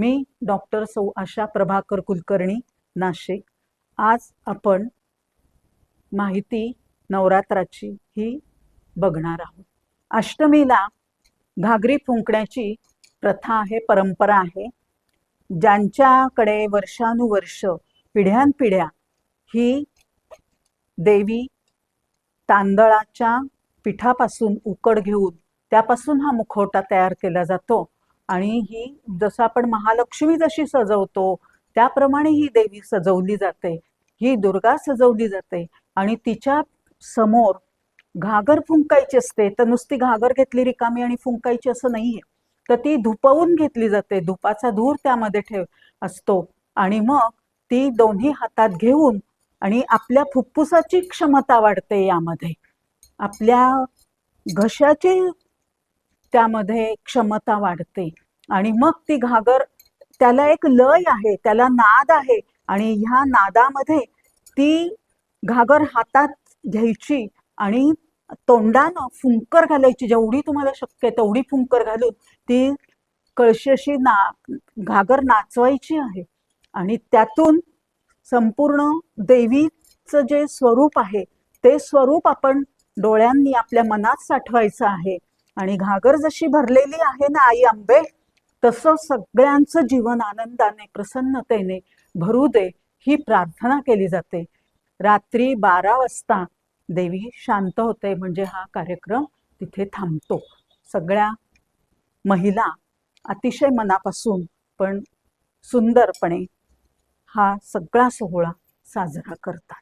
मी doctor सौ आशा प्रभाकर कुलकर्णी नाशिक. आज आपण माहिती नवरात्राची ही बघणार आहोत. अष्टमीला घागरी फुंकण्याची प्रथा आहे परंपरा आहे. ज्यांच्याकडे वर्षानुवर्ष पिढ्यानपिढ्या ही देवी तांदळाच्या पिठापासून उकड घेऊन त्यापासून हा मुखवटा तयार केला जातो आणि ही जसं आपण महालक्ष्मी जशी सजवतो त्याप्रमाणे ही देवी सजवली जाते. ही दुर्गा सजवली जाते आणि तिच्या समोर घागर फुंकायची असते. तर नुसती घागर घेतली रिकामी आणि फुंकायची असं नाहीये. तर ती धुपवून घेतली जाते. धुपाचा धूर त्यामध्ये ठेव असतो. आणि मग ती दोन्ही हातात घेऊन आणि आपल्या फुफ्फुसाची क्षमता वाढते यामध्ये. आपल्या घशाची त्यामध्ये क्षमता वाढते. आणि मग ती घागर त्याला एक लय आहे त्याला नाद आहे. आणि ह्या नादामध्ये ती घागर हातात घ्यायची आणि तोंडानं फुंकर घालायची. जेवढी तुम्हाला शक्य आहे तेवढी फुंकर घालून ती कळशीशी ना घागर नाचवायची आहे. आणि त्यातून संपूर्ण देवीचं जे स्वरूप आहे ते स्वरूप आपण डोळ्यांनी आपल्या मनात साठवायचं आहे. आणि घागर जशी भरलेली आहे ना आई आंबे तसं सगळ्यांचं जीवन आनंदाने प्रसन्नतेने भरू दे ही प्रार्थना केली जाते. रात्री बारा वाजता देवी शांत होते म्हणजे हा कार्यक्रम तिथे थांबतो. सगळ्या महिला अतिशय मनापासून पण सुंदरपणे हा सगळा सोहळा साजरा करतात.